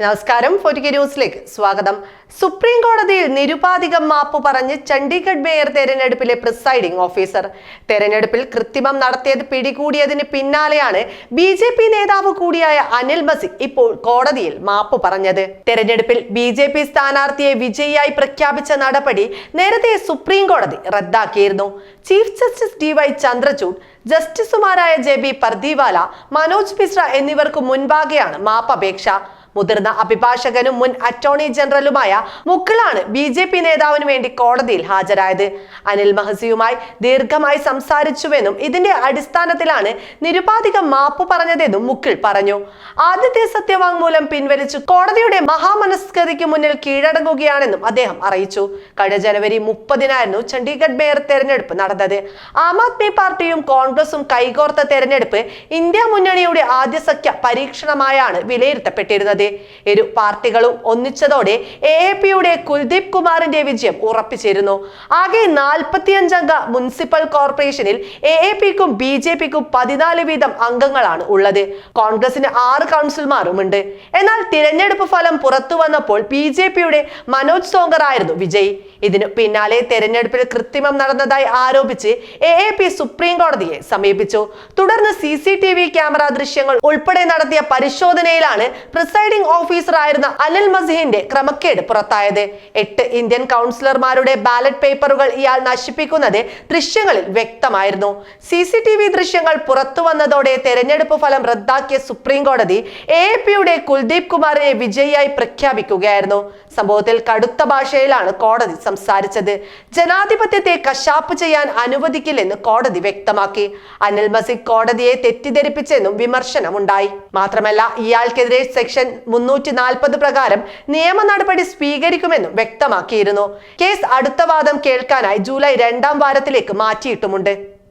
നമസ്കാരം ഫോർട്ടിക്ക ന്യൂസിലേക്ക് സ്വാഗതം. സുപ്രീം കോടതിയിൽ നിരുപാധികം മാപ്പ് പറഞ്ഞ് ചണ്ഡീഗഡ് മേയർ തെരഞ്ഞെടുപ്പിലെ പ്രിസൈഡിംഗ് ഓഫീസർ. തെരഞ്ഞെടുപ്പിൽ കൃത്രിമം നടത്തിയത് പിടികൂടിയതിന് പിന്നാലെയാണ് ബി ജെ പി നേതാവ് കൂടിയായ അനിൽ ബസിക് ഇപ്പോൾ കോടതിയിൽ മാപ്പ് പറഞ്ഞത്. തെരഞ്ഞെടുപ്പിൽ ബി ജെ പി സ്ഥാനാർത്ഥിയെ വിജയിയായി പ്രഖ്യാപിച്ച നടപടി നേരത്തെ സുപ്രീം കോടതി റദ്ദാക്കിയിരുന്നു. Chief justice D Y Chandrachud ജസ്റ്റിസുമാരായ ജെ ബി പർദീവാല മനോജ് മിശ്ര എന്നിവർക്ക് മുൻപാകെയാണ് മാപ്പപേക്ഷ. മുതിർന്ന അഭിഭാഷകനും മുൻ അറ്റോർണി ജനറലുമായ മുക്കിളാണ് ബി ജെ പി നേതാവിന് വേണ്ടി കോടതിയിൽ ഹാജരായത്. അനിൽ മഹസിയുമായി ദീർഘമായി സംസാരിച്ചുവെന്നും ഇതിന്റെ അടിസ്ഥാനത്തിലാണ് നിരുപാധികം മാപ്പ് പറഞ്ഞതെന്നും മുക്കിൾ പറഞ്ഞു. ആദ്യത്തെ സത്യവാങ്മൂലം പിൻവലിച്ചു കോടതിയുടെ മഹാമനസ്കൃതിക്ക് മുന്നിൽ കീഴടങ്ങുകയാണെന്നും അദ്ദേഹം അറിയിച്ചു. കഴിഞ്ഞ ജനുവരി മുപ്പതിനായിരുന്നു ചണ്ഡീഗഡ് മേയർ തെരഞ്ഞെടുപ്പ് നടന്നത്. ആം ആദ്മി പാർട്ടിയും കോൺഗ്രസും കൈകോർത്ത തെരഞ്ഞെടുപ്പ് ഇന്ത്യ മുന്നണിയുടെ ആദ്യ സഖ്യ പരീക്ഷണമായാണ് വിലയിരുത്തപ്പെട്ടിരുന്നത്. ഇരു പാർട്ടികളും ഒന്നിച്ചതോടെ എ പിയുടെ കുൽദീപ് കുമാറിന്റെ വിജയം ഉറപ്പിച്ചിരുന്നു. ആകെ നാൽപ്പത്തിയഞ്ചംഗ മുനിസിപ്പൽ കോർപ്പറേഷനിൽ എ എ പിക്കും ബി ജെ പിക്കും പതിനാല് വീതം അംഗങ്ങളാണ് ഉള്ളത്. കോൺഗ്രസിന് ആറ് കൗൺസിലർമാരുമുണ്ട്. എന്നാൽ തിരഞ്ഞെടുപ്പ് ഫലം പുറത്തു വന്നപ്പോൾ ബി ജെ പിയുടെ മനോജ് സോങ്കർ ആയിരുന്നു വിജയ്. ഇതിനു പിന്നാലെ തെരഞ്ഞെടുപ്പിൽ കൃത്രിമം നടന്നതായി ആരോപിച്ച് എ എ പി സുപ്രീം കോടതിയെ സമീപിച്ചു. തുടർന്ന് C C T V camera ദൃശ്യങ്ങൾ ഉൾപ്പെടെ നടത്തിയ പരിശോധനയിലാണ് പ്രിസൈഡിംഗ് ഓഫീസറായിരുന്ന അനിൽ മസിഹിന്റെ ക്രമക്കേട് പുറത്തായത്. എട്ട് ഇന്ത്യൻ കൗൺസിലർമാരുടെ ബാലറ്റ് പേപ്പറുകൾ ഇയാൾ നശിപ്പിക്കുന്നത് ദൃശ്യങ്ങളിൽ വ്യക്തമായിരുന്നു. സി സി ടി വി ദൃശ്യങ്ങൾ പുറത്തു വന്നതോടെ തെരഞ്ഞെടുപ്പ് ഫലം റദ്ദാക്കിയ സുപ്രീം കോടതി എ പിയുടെ കുൽദീപ് കുമാറിനെ വിജയിയായി പ്രഖ്യാപിക്കുകയായിരുന്നു. സംഭവത്തിൽ കടുത്ത ഭാഷയിലാണ് കോടതി സംസാരിച്ചത്. ജനാധിപത്യത്തെ കശാപ്പ് ചെയ്യാൻ അനുവദിക്കില്ലെന്ന് കോടതി വ്യക്തമാക്കി. അനിൽ മസിക് കോടതിയെ തെറ്റിദ്ധരിപ്പിച്ചെന്നും വിമർശനമുണ്ടായി. മാത്രമല്ല ഇയാൾക്കെതിരെ സെക്ഷൻ മുന്നൂറ്റി നാൽപ്പത് പ്രകാരം നിയമ നടപടി സ്വീകരിക്കുമെന്നും വ്യക്തമാക്കിയിരുന്നു. കേസ് അടുത്ത വാദം കേൾക്കാനായി ജൂലൈ രണ്ടാം വാരത്തിലേക്ക് മാറ്റിയിട്ടുമുണ്ട്.